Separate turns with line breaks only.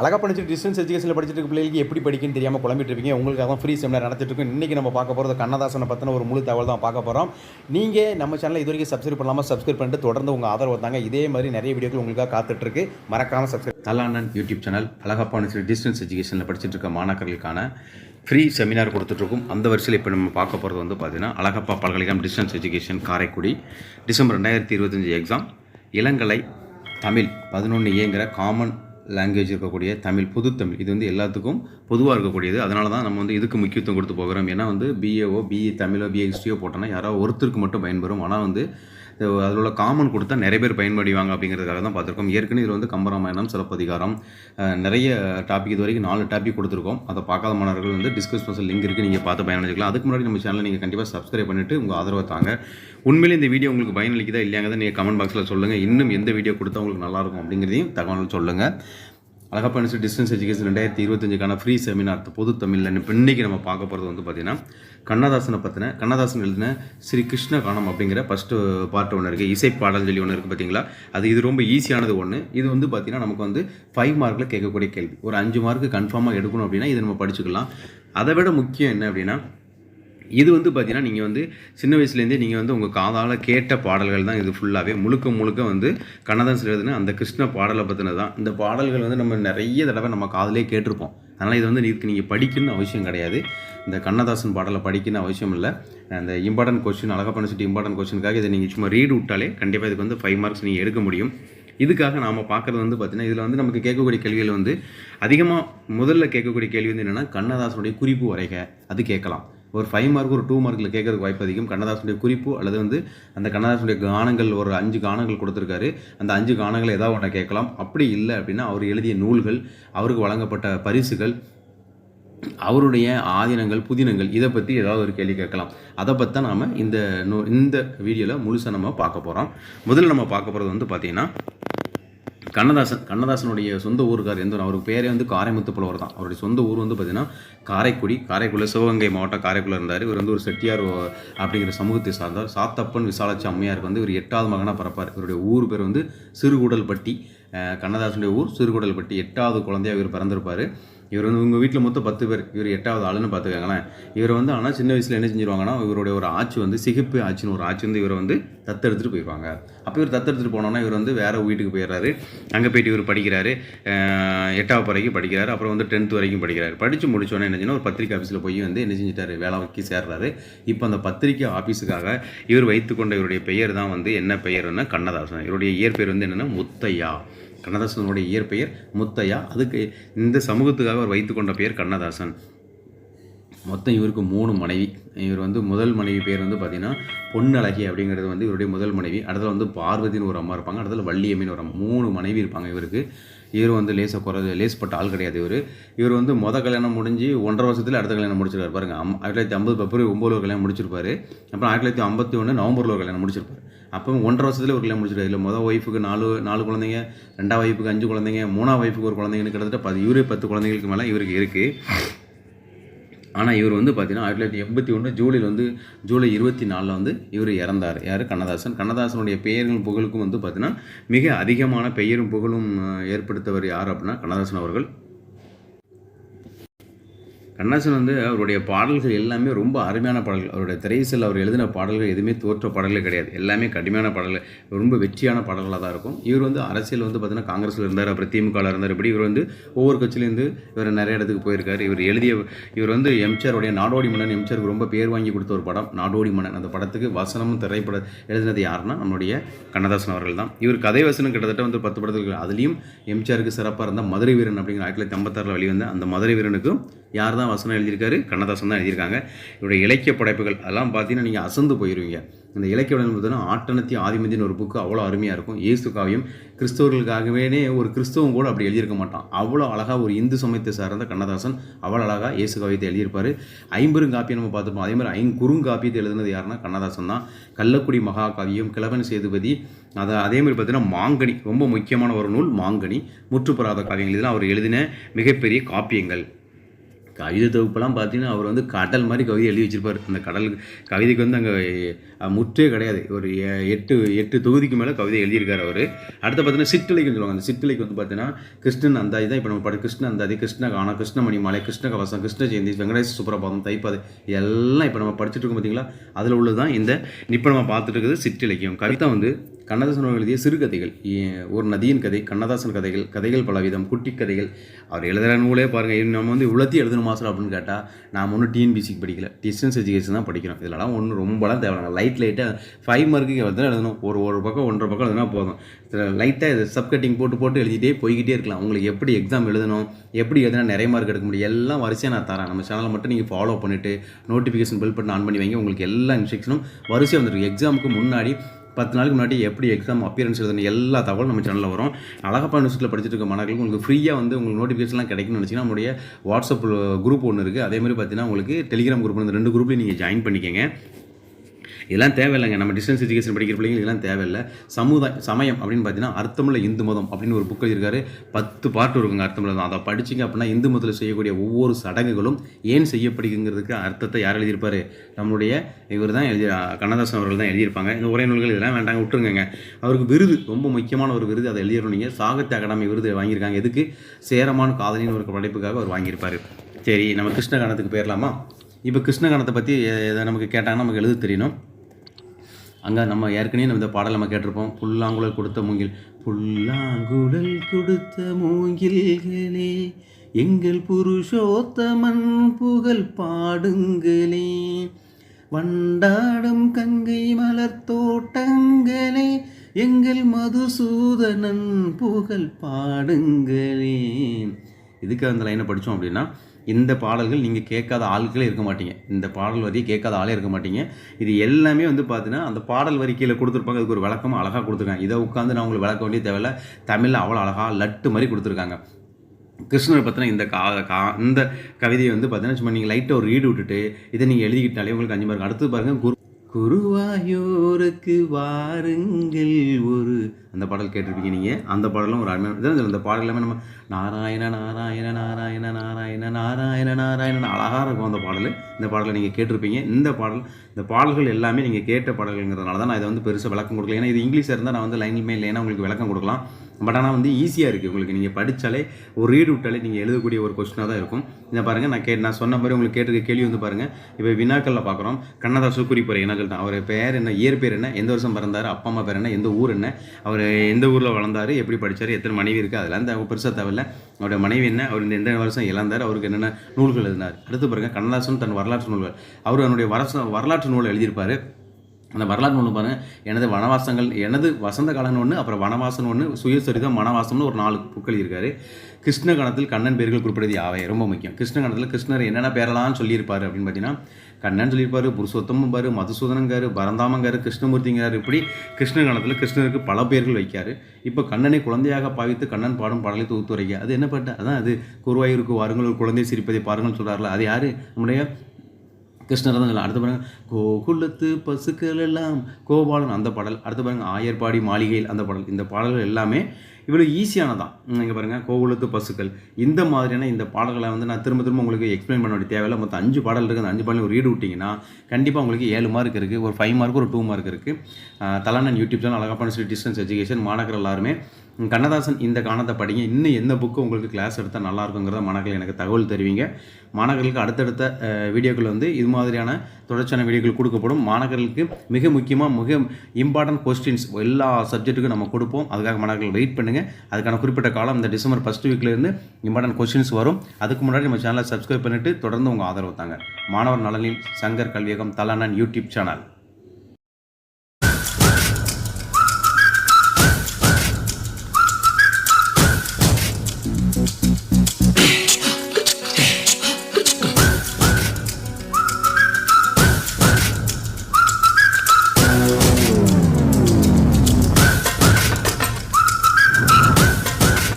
அழகாக படிச்சுட்டு டிஸ்டன்ஸ் எஜுகேஷனில் படிச்சுட்டு இருக்க பிள்ளைகளுக்கு எப்படி படிக்கணும்னு தெரியாமல் குழம்பிட்டு இருப்பீங்க உங்களுக்கு அதான் ஃப்ரீ செமினார் நடத்திட்டு இருக்கோம். இன்றைக்கி நம்ம பார்க்க போகிறது கண்ணதாசனை பற்றின ஒரு முழு தகவல் தான் பார்க்க போகிறோம் நீங்கள் நம்ம சேனலில் இது வரைக்கும் சப்ஸ்கிரைப் பண்ணாமல் சப்ஸ்கிரைப் பண்ணிட்டு தொடர்ந்து உங்கள் ஆதரவு தாங்க. இதே மாதிரி நிறைய வீடியோக்கள் உங்களுக்காக காத்துட்ருக்கு மறக்காமல் சப்ஸ்கிரைப் தலானன் யூடியூப் சேனல் அழகப்பா டிஸ்டன்ஸ் எஜுகேஷனில் படிச்சுட்டு இருக்க மாணாக்கர்களுக்கான ஃப்ரீ செமினார் கொடுத்துட்ருக்கோம் அந்த வரிசையில் இப்போ நம்ம பார்க்க போகிறது வந்து பார்த்தீங்கன்னா அழகப்பா பல்கலைக்கழகம் டிஸ்டன்ஸ் எஜுகேஷன் காரைக்குடி டிசம்பர் ரெண்டாயிரத்தி இருபத்தஞ்சி எக்ஸாம் இளங்கலை தமிழ் பதினொன்று ஏங்கிற காமன் லாங்குவேஜ் இருக்கக்கூடிய தமிழ் பொதுத்தமிழ். இது வந்து எல்லாத்துக்கும் பொதுவாக இருக்கக்கூடியது. அதனால தான் நம்ம வந்து இதுக்கு முக்கியத்துவம் கொடுத்து போகிறோம். ஏன்னா வந்து பிஏஓ பிஇ தமிழோ பிஏ ஹிஸ்ட்ரியோ போட்டோன்னா யாரோ ஒருத்தருக்கு மட்டும் பயன்பெறும். ஆனால் வந்து அதில் உள்ள காமன் கொடுத்தா நிறைய பேர் பயன்படுவாங்க அப்படிங்கிறதுக்காக தான் பார்த்துருக்கோம். ஏற்கனவே இதில் வந்து கம்பராமாயணம் சிலப்பதிகாரம் நிறைய டாபிக் இது வரைக்கும் நாலு டாபிக் கொடுத்துருக்கோம். அதை பார்க்காத மாணவர்கள் வந்து டிஸ்கஸ் டிஸ்கிரிப்ஷன் லிங்க் இருக்குது நீங்கள் பார்த்து பயனடைஞ்சிக்கலாம். அதுக்கு முன்னாடி நம்ம சேனலை நீங்கள் கண்டிப்பாக சப்ஸ்கிரைப் பண்ணிவிட்டு உங்கள் ஆதரவை தாங்க. உண்மையிலே இந்த வீடியோ உங்களுக்கு பயனளிக்குதா இல்லையாங்கிறத நீங்கள் கமெண்ட் பாக்ஸில் சொல்லுங்கள் இன்னும் எந்த வீடியோ கொடுத்தா உங்களுக்கு நல்லாயிருக்கும் அப்படிங்கிறதையும் தகவல் சொல்லுங்கள் அழகப்பா இன்ஸ்டியூட் டிஸ்டன்ஸ் எஜுகேஷன் ரெண்டாயிரத்தி இருபத்தஞ்சுக்கான ஃப்ரீ செமினார் பொது தமிழில் இப்போ இன்றைக்கி நம்ம பார்க்க போகிறது வந்து பார்த்திங்கன்னா கண்ணதாசனை பற்றின கண்ணதாசன் எழுதின ஸ்ரீ கிருஷ்ண கானம் அப்படிங்கிற ஃபஸ்ட்டு பார்ட் ஒன்று இருக்குது இசை பாடல் சொல்லி ஒன்று இருக்குது பார்த்தீங்களா அது இது ரொம்ப ஈஸியானது ஒன்று இது வந்து பார்த்திங்கன்னா நமக்கு வந்து ஃபைவ் மார்க்கில் கேட்கக்கூடிய கேள்வி. ஒரு அஞ்சு மார்க்கு கன்ஃபார்மாக எடுக்கணும் அப்படின்னா இதை நம்ம படிச்சுக்கலாம். அதை விட முக்கியம் என்ன அப்படின்னா இது வந்து பார்த்தீங்கன்னா நீங்கள் வந்து சின்ன வயசுலேருந்தே நீங்கள் வந்து உங்கள் காதால் கேட்ட பாடல்கள் தான் இது ஃபுல்லாகவே முழுக்க முழுக்க வந்து கண்ணதாசன் எழுதுன அந்த கிருஷ்ண பாடலை பற்றினது தான். இந்த பாடல்கள் வந்து நம்ம நிறைய தடவை நம்ம காதலே கேட்டிருப்போம். அதனால் இது வந்து இதுக்கு நீங்கள் படிக்கணும்னு அவசியம் கிடையாது. இந்த கண்ணதாசன் பாடலை படிக்கணும்னு அவசியம் இல்லை. அந்த இம்பார்ட்டன்ட் கொஸ்டின் அழகாக சொல்லி இம்பார்ட்டன்ட் கொஸ்டினுக்காக இதை நீங்கள் சும்மா ரீட் விட்டாலே கண்டிப்பாக இதுக்கு வந்து ஃபைவ் மார்க்ஸ் நீங்கள் எடுக்க முடியும். இதுக்காக நாம் பார்க்குறது வந்து பார்த்தீங்கன்னா இதில் வந்து நமக்கு கேட்கக்கூடிய கேள்விகள் வந்து அதிகமாக முதல்ல கேட்கக்கூடிய கேள்வி வந்து என்னென்னா கண்ணதாசனுடைய குறிப்பு வரைக. அது கேட்கலாம். ஒரு ஃபைவ் மார்க் ஒரு டூ மார்க்கில் கேட்கறதுக்கு வாய்ப்பு அதிகம். கண்ணதாசனுடைய குறிப்பு அல்லது வந்து அந்த கண்ணதாசனுடைய கானங்கள் ஒரு அஞ்சு கானங்கள் கொடுத்துருக்காரு. அந்த அஞ்சு கானங்களை ஏதாவது ஒன்றை கேட்கலாம். அப்படி இல்லை அப்படின்னா அவர் எழுதிய நூல்கள் அவருக்கு வழங்கப்பட்ட பரிசுகள் அவருடைய ஆதீனங்கள் புதினங்கள் இதை பற்றி ஏதாவது ஒரு கேள்வி கேட்கலாம். அதை பற்றி தான் நாம் இந்த நூ இந்த வீடியோவில் முழுசாக நம்ம பார்க்க போகிறோம் முதல்ல நம்ம பார்க்க போகிறது வந்து பார்த்திங்கன்னா கண்ணதாசன் கண்ணதாசனுடைய சொந்த ஊருக்கார் எந்த அவருக்கு பேரே வந்து காரைமுத்து புலவர் தான். அவருடைய சொந்த ஊர் வந்து பார்த்தீங்கன்னா காரைக்குடி. காரைக்குடி சிவகங்கை மாவட்டம் காரைக்குடி இருந்தார். இவர் வந்து ஒரு செட்டியார் அப்படிங்கிற சமூகத்தை சார்ந்தார் சாத்தப்பன் விசாலாட்சி அம்மையாருக்கு வந்து இவர் எட்டாவது மகனாக பிறப்பார். இவருடைய ஊர் பேர் வந்து சிறுகுடல்பட்டி. கண்ணதாசனுடைய ஊர் சிறுகுடல்பட்டி. எட்டாவது குழந்தையாக இவர் பிறந்திருப்பார். இவர் வந்து உங்கள் வீட்டில் மொத்தம் பத்து பேர். இவர் எட்டாவது ஆளுன்னு பார்த்துக்காங்களேன் இவர் வந்து ஆனால் சின்ன வயசில் என்ன செஞ்சிருவாங்கன்னா இவருடைய ஒரு ஆட்சி வந்து சிகிப்பு ஆட்சின்னு ஒரு ஆட்சி வந்து இவரை வந்து தத்தெடுத்துட்டு போயிடுவாங்க அப்போ இவர் தத்தெடுத்துட்டு போனோன்னா இவர் வந்து வேறு வீட்டுக்கு போயிடுறாரு. அங்கே போயிட்டு இவர் படிக்கிறாரு. எட்டாவது வரைக்கும் படிக்கிறாரு. அப்புறம் வந்து டென்த்து வரைக்கும் படிக்கிறாரு. படித்து முடிச்சோன்னே என்ன ஒரு பத்திரிக்கை ஆஃபீஸில் போய் வந்து என்ன செஞ்சிட்டாரு? வேலைக்கு சேர்றாரு. இப்போ அந்த பத்திரிக்கை ஆஃபீஸுக்காக இவர் வைத்துக்கொண்ட இவருடைய பெயர் தான் வந்து என்ன பெயர்னா கண்ணதாசன். இவருடைய இயற்பெயர் வந்து என்னென்னா முத்தையா. கண்ணதாசனுடைய இயற்பெயர் முத்தையா. அதுக்கு இந்த சமூகத்துக்காக அவர் வைத்துக்கொண்ட பெயர் கண்ணதாசன். மொத்தம் இவருக்கு மூணு மனைவி. இவர் வந்து முதல் மனைவி பேர் வந்து பார்த்தீங்கன்னா பொன்னழகி அப்படிங்கிறது வந்து இவருடைய முதல் மனைவி. அடுத்தது வந்து பார்வதின்னு ஒரு அம்மா இருப்பாங்க. அடுத்தது வள்ளியம்மின்னு ஒரு அம்மா. மூணு மனைவி இருப்பாங்க இவருக்கு. இவர் வந்து லேசை குறை லேஸ்பட்ட ஆள் கிடையாது இவர். இவர் வந்து மொதல் கல்யாணம் முடிஞ்சு ஒன்றரை வருஷத்தில் அடுத்த கல்யாணம் முடிச்சிருக்காரு பாருங்க. அம் ஆயிரத்தி தொள்ளாயிரத்தி ஐம்பது பிப்ரவரி ஒம்பது ஒரு கல்யாணம் முடிச்சிருப்பாரு. அப்புறம் ஆயிரத்தி தொள்ளாயிரத்தி ஐம்பத்தி ஒன்று நவம்பரில் ஒரு கல்யாணம் முடிச்சிருப்பாரு. அப்போ ஒன்றரை வருஷத்துல ஒரு கல்யாணம் முடிச்சிருக்காரு இல்லை மொதல் ஒய்ஃபுக்கு நாலு நாலு குழந்தைங்க ரெண்டாவது ஒய்ஃபுக்கு அஞ்சு குழந்தைங்க மூணாவது ஒய்ஃபுக்கு ஒரு குழந்தைங்கன்னு கிட்டத்தட்ட பத்து இவரே பத்து குழந்தைங்களுக்கு மேலே இவருக்கு இருக்குது ஆனால் இவர் வந்து பார்த்தீங்கன்னா ஆயிரத்தி தொள்ளாயிரத்தி எண்பத்தி ஒன்று ஜூலையில் வந்து ஜூலை இருபத்தி நாலில் வந்து இவர் இறந்தார். யார்? கண்ணதாசன். கண்ணதாசனுடைய பெயர்களும் புகழுக்கும் வந்து பார்த்தீங்கன்னா மிக அதிகமான பெயரும் புகழும் ஏற்படுத்தவர் யார் அப்படின்னா கண்ணதாசன் அவர்கள். கண்ணாசன் வந்து அவருடைய பாடல்கள் எல்லாமே ரொம்ப அருமையான பாடல்கள். அவருடைய திரைசல் அவர் எழுதின பாடல்கள் எதுவுமே தோற்ற பாடல்கள் கிடையாது. எல்லாமே கடுமையான பாடல்கள். ரொம்ப வெற்றியான பாடல்களாக தான் இருக்கும். இவர் வந்து அரசியல் வந்து பார்த்தீங்கன்னா காங்கிரஸில் இருந்தார் அப்புறம் திமுகவில் இருந்தார். இப்படி இவர் வந்து ஒவ்வொரு கட்சியிலேருந்து இவர் நிறைய இடத்துக்கு போயிருக்கார். இவர் எழுதிய இவர் வந்து எம்ஜிஆருடைய நாடோடி மன்னன். எம்ஜிஆருக்கு ரொம்ப பேர் வாங்கி கொடுத்த ஒரு படம் நாடோடி மன்னன். அந்த படத்துக்கு வசனமும் திரைப்பட எழுதினது யாருன்னா நம்முடைய கண்ணதாசன் அவர்கள் தான். இவர் கதை வசனம் கிட்டத்தட்ட வந்து பத்து படத்துக்கு அதுலேயும் எம்ஜிஆருக்கு சிறப்பாக இருந்தால் மதுரை வீரன் அப்படிங்கிற ஆயிரத்தி தொள்ளாயிரத்தி ஐம்பத்தாறில் வெளிவந்த அந்த மதுரை வீரனுக்கும் யார் தான் வசனம் எழுதியிருக்காரு கண்ணதாசன் தான் எழுதியிருக்காங்க. இவருடைய இலக்கிய படைப்புகள் அதெல்லாம் பார்த்தீங்கன்னா நீங்கள் அசந்து போயிருவீங்க. இந்த இலக்கிய படைப்பு பார்த்தீங்கன்னா ஆட்டனத்தி ஆதிமதினு ஒரு புக்கு அவ்வளோ அருமையாக இருக்கும். இயேசு காவியம் கிறிஸ்தவர்களுக்காகவே ஒரு கிறிஸ்தவம் கூட அப்படி எழுதியிருக்க மாட்டான். அவ்வளோ அழகாக ஒரு இந்து சமயத்தை சார்ந்த கண்ணதாசன் அவ்வளோ அழகாக இயேசு காவியத்தை எழுதியிருப்பார் ஐம்பெருங்காப்பியம் நம்ம பார்த்துப்போம். அதே மாதிரி ஐங்குறுங்காப்பியத்தை எழுதுனது யாருன்னா கண்ணதாசன் தான். கள்ளக்குடி மகாகாவியம் கிழவன் சேதுபதி அதை அதே மாதிரி பார்த்தீங்கன்னா மாங்கனி ரொம்ப முக்கியமான ஒரு நூல் மாங்கனி முற்றுப்பெறாத காவியங்கள். இதெல்லாம் அவர் எழுதின மிகப்பெரிய காப்பியங்கள். கவிதை தொகுப்பெல்லாம் பார்த்தீங்கன்னா அவர் வந்து கடல் மாதிரி கவிதை எழுதி வச்சிருப்பார். அந்த கடலுக்கு கவிதைக்கு வந்து அங்கே முற்றே கிடையாது. ஒரு எ- எட்டு எட்டு தொகுதிக்கு மேலே கவிதை எழுதியிருக்கார் அவர். அடுத்து பார்த்தீங்கன்னா சிற்றலைக்கு சொல்லுவாங்க. அந்த சிற்றலைக்கு வந்து பார்த்தீங்கன்னா கிருஷ்ணன் அந்தாதி தான் இப்போ நம்ம படம் கிருஷ்ண அந்தாதி கிருஷ்ண காணா கிருஷ்ணமணி மாலை கிருஷ்ண கவசம் கிருஷ்ண ஜெயந்தி வெங்கடேஷ் சுப்ரபாதம் தைப்பாது எல்லாம் இப்போ நம்ம படிச்சுட்டு இருக்கோம் பார்த்தீங்களா? அதில் உள்ளது தான் இந்த இப்போ நம்ம பார்த்துட்டு இருக்குது சிற்றிலக்கியம் கவிதா வந்து கண்ணதாசன் அவர்கள் எழுதிய சிறுகதைகள் ஒரு நதியின் கதை கண்ணதாசன் கதைகள் கதைகள் பலவிதம் குட்டி கதைகள். அவர் எழுதுகிற நூலே பாருங்கள் நம்ம வந்து இவ்வளோத்தையும் எழுதணும் மாஸ்டர் அப்படின்னு கேட்டால் நான் ஒன்றும் டிஎன்பிசிக்கு படிக்கல. டிஸ்டன்ஸ் எஜுகேஷன் தான் படிக்கிறோம். இதெல்லாம் ஒன்றும் ரொம்பலாம் தேவையான லைட் லைட்டாக ஃபைவ் மார்க்குக்கு வந்து எழுதணும்? ஒரு ஒரு பக்கம் ஒன்றரை பக்கம் எழுதுனா போதும். லைட்டாக இது சப் கட்டிங் போட்டு போட்டு எழுதிட்டே போய்கிட்டே இருக்கலாம். உங்களுக்கு எப்படி எக்ஸாம் எழுதணும்? எப்படி எழுதினா நிறைய மார்க் எடுக்க முடியும்? எல்லாம் வரிசையாக நான் தரேன். நம்ம சேனலை மட்டும் நீங்கள் ஃபாலோ பண்ணிவிட்டு நோட்டிஃபிகேஷன் பில் பண்ணி ஆன் பண்ணி வைங்க. உங்களுக்கு எல்லா இன்ஸ்ட்ரக்ஷனும் வரிசையாக வந்துருக்கு எக்ஸாமுக்கு முன்னாடி பத்து நாளுக்கு முன்னாடி எப்படி எக்ஸாம் அப்பியரன்ஸ் எழுதுன எல்லா தகவலும் நம்ம சேனலில் வரும். அழகப்பா யூனிவர்சிட்டியில் படிச்சுட்டு இருக்க மாணவர்களுக்கு உங்களுக்கு ஃப்ரீயாக வந்து உங்களுக்கு நோட்டிஃபிகேஷன்லாம் கிடைக்கும்னு நினச்சிங்கன்னா நம்முடைய வாட்ஸ்அப் குரூப் ஒன்று இருக்குது அதே மாதிரி பார்த்தீங்கன்னா உங்களுக்கு டெலிகிராம் குரூப் இந்த ரெண்டு குரூப்லேயும் நீங்கள் ஜாயின் பண்ணிக்கங்க. இதெல்லாம் தேவையில்லைங்க. நம்ம டிஸ்டன்ஸ் எஜுகேஷன் படிக்கிற பிள்ளைங்களுக்கு இதெல்லாம் தேவையில்லை. சமுதாய சமயம் அப்படின்னு பார்த்தீங்கன்னா அர்த்தமுள்ள இந்து மதம் அப்படின்னு ஒரு புக் எழுதியிருக்காரு. பத்து பாட்டு இருக்குங்க அர்த்தமுள்ள தான். அதை படிச்சிங்க அப்படின்னா இந்து மதத்தில் செய்யக்கூடிய ஒவ்வொரு சடங்குகளும் ஏன் செய்யப்படுகிறதுக்கு அர்த்தத்தை யார் எழுதியிருப்பார்? நம்மளுடைய இவர் தான் எழுதி கண்ணதாசன் அவர்கள் தான் எழுதியிருப்பாங்க. இந்த உரை நூல்கள் இதெல்லாம் வேண்டாங்க விட்டுருங்க அவருக்கு விருது ரொம்ப முக்கியமான ஒரு விருது அதை எழுதிடணும். நீங்கள் சாகித்ய அகாடமி விருது வாங்கியிருக்காங்க. எதுக்கு? சேரமான் காதலின்னு ஒரு படைப்புக்காக அவர் வாங்கியிருப்பார். சரி நம்ம கிருஷ்ணகானத்துக்கு போயிடலாமா? இப்போ கிருஷ்ணகானத்தை பற்றி எதை நமக்கு கேட்டாங்கன்னா நமக்கு எழுத தெரியணும். அங்கே நம்ம ஏற்கனவே நம்ம இந்த பாடல் நம்ம கேட்டிருப்போம். புல்லாங்குழல் கொடுத்த மூங்கில். புல்லாங்குழல் கொடுத்த மூங்கில்களே எங்கள் புருஷோத்தமன் புகழ் பாடுங்களே. வண்டாடும் கங்கை மலர் தோட்டங்களே எங்கள் மதுசூதனன் புகழ் பாடுங்களே. இதுக்கு அந்த லைனை படித்தோம் அப்படின்னா இந்த பாடல்கள் நீங்கள் கேட்காத ஆள்களே இருக்க மாட்டீங்க. இந்த பாடல் வரி கேட்காத ஆளே இருக்க மாட்டீங்க. இது எல்லாமே வந்து பார்த்தீங்கன்னா அந்த பாடல் வரி கீழே கொடுத்துருப்பாங்க. அதுக்கு ஒரு விளக்கமாக அழகாக கொடுத்துருக்காங்க. இதை உட்காந்து நான் உங்களுக்கு விளக்க வேண்டிய தேவையில்ல. தமிழில் அவ்வளோ அழகாக லட்டு மாதிரி கொடுத்துருக்காங்க. கிருஷ்ணர் பற்றின இந்த கா கா இந்த கவிதையை வந்து பார்த்தீங்கன்னா சும்மா நீங்கள் லைட்டாக ஒரு ரீடு விட்டுட்டு இதை நீங்கள் எழுதிக்கிட்டாலே உங்களுக்கு அஞ்சு மார்க் அடுத்து பாருங்கள் குரு குருவாயூருக்கு வாருங்கள் ஒரு அந்த பாடல் கேட்டிருப்பீங்க நீங்கள் அந்த பாடலும் ஒரு அருமையான இதான் இந்த பாடல் எல்லாமே நம்ம நாராயண நாராயண நாராயண நாராயண நாராயண நாராயணன் அழகாக இருக்கும் அந்த பாடல். இந்த பாடலை நீங்கள் கேட்டிருப்பீங்க. இந்த பாடல் இந்த பாடல்கள் எல்லாமே நீங்கள் கேட்ட பாடல்கள்ங்கிறதுனால தான் நான் இதை வந்து பெருசாக விளக்கம் கொடுக்கல. ஏன்னா இது இங்கிலீஷாக இருந்தால் நான் வந்து லைன்லுமே இல்லைன்னா உங்களுக்கு விளக்கம் கொடுக்கலாம். பட் ஆனால் வந்து ஈஸியாக இருக்குது உங்களுக்கு. நீங்கள் படித்தாலே ஒரு ரீடு விட்டாலே நீங்கள் எழுதக்கூடிய ஒரு கொஸ்டினாக தான் இருக்கும். இதை பாருங்கள் நான் கே நான் சொன்ன மாதிரி உங்களுக்கு கேட்டிருக்க கேள்வி வந்து பாருங்கள் இப்போ வினாக்களில் பார்க்குறோம். கண்ணதாசு குறிப்புரை இனங்கள் தான் அவர் பேர் என்ன? இயற்பேர் என்ன? எந்த வருஷம் பிறந்தார்? அப்பா அம்மா பேர் என்ன? எந்த ஊர் என்ன? அவர் எந்த ஊரில் வளர்ந்தார் எப்படி படித்தார் எத்தனை மனைவி இருக்குது அதெல்லாம் அந்த பெருசாக தேவையில்ல. அவருடைய மனைவி என்ன அவர் இந்த எந்த வருஷம் இழந்தார் அவருக்கு என்னென்ன நூல்கள் எழுதினார். அடுத்து பாருங்கள் கண்ணதாசன் தன் வரலாற்று நூல்கள். அவர் அவருடைய வரச வரலாற்று நூல் எழுதியிருப்பார். அந்த வரலாற்று ஒன்று பாருங்கள் எனது வனவாசங்கள் எனது வசந்த காலம்னு ஒன்று அப்புறம் வனவாசன் ஒன்று சுயசரிதம் வனவாசம்னு ஒரு நாலு புக்கள் இருக்காரு கிருஷ்ண கணத்தில் கண்ணன் பேர்கள் குறிப்பிடுறது யாவை? ரொம்ப முக்கியம். கிருஷ்ண கணத்தில் கிருஷ்ணர் என்னென்ன பேரெல்லாம் சொல்லியிருப்பார் அப்படின்னு பார்த்தீங்கன்னா கண்ணன் சொல்லியிருப்பார் புருஷோத்தம்பார் பாரு பரந்தாமங்கார் பரந்தாமங்காரு இப்படி கிருஷ்ண கணத்தில் கிருஷ்ணருக்கு பல பேர்கள் வைக்காரு இப்போ கண்ணனை குழந்தையாக பாவித்து கண்ணன் பாடும் பாடலை தொகுத்துரைக்க அது என்ன பட்ட? அதான் அது. குருவாயூருக்கு வாருங்கள் ஒரு குழந்தை சிரிப்பதை பாருங்கள் சொல்கிறார்ல அது யார்? நம்முடைய கிருஷ்ணர் தான் சொல்லலாம் அடுத்து பாருங்க கோகுலத்து பசுக்கள் எல்லாம் கோபாலன் அந்த பாடல். அடுத்து பாருங்க ஆயர்பாடி மாளிகையில் அந்த பாடல். இந்த பாடல்கள் எல்லாமே இவ்வளோ ஈஸியானதான் இங்கே பாருங்கள் கோகுலத்து பசுக்கள். இந்த மாதிரியான இந்த பாடல்களை வந்து நான் திரும்ப திரும்ப உங்களுக்கு எக்ஸ்பிளைன் பண்ண வேண்டிய தேவையில்ல. மொத்தம் அஞ்சு பாடல் இருக்குது அந்த அஞ்சு பாடல் ஒரு ரீடு விட்டிங்கன்னா கண்டிப்பாக உங்களுக்கு ஏழு மார்க் இருக்குது ஒரு ஃபைவ் மார்க் ஒரு டூ மார்க் இருக்குது தலானன் யூடியூப் சேனல் அழகான சொல்லி டிஸ்டன்ஸ் எஜுகேஷன் மாணவர்கள் எல்லாருமே. கண்ணதாசன் இந்த காணத்தை படிங்க. இன்னும் எந்த புக்கு உங்களுக்கு கிளாஸ் எடுத்தால் நல்லா இருக்குங்கிறத மாணவர்கள் எனக்கு தகவல் தெரிவிங்க. மாணவர்களுக்கு அடுத்தடுத்த வீடியோக்கள் வந்து இது மாதிரியான தொடர்ச்சியான வீடியோக்கள் கொடுக்கப்படும். மாணவர்களுக்கு மிக முக்கியமாக மிக இம்பார்ட்டன்ட் கொஸ்டின்ஸ் எல்லா சப்ஜெக்ட்டுக்கும் நம்ம கொடுப்போம். அதுக்காக மாணவர்கள் வெயிட் பண்ணுங்கள் அதுக்கான குறிப்பிட்ட காலம் இந்த டிசம்பர் ஃபஸ்ட் வீக்லேருந்து இம்பார்ட்டன்ட் கொஸ்டின்ஸ் வரும். அதுக்கு முன்னாடி நம்ம சேனலை சப்ஸ்கிரைப் பண்ணிவிட்டு தொடர்ந்து உங்கள் ஆதரவு தாங்க. மாணவர் நலனில் சங்கர் கல்வியகம் தலானன் யூடியூப் சேனல்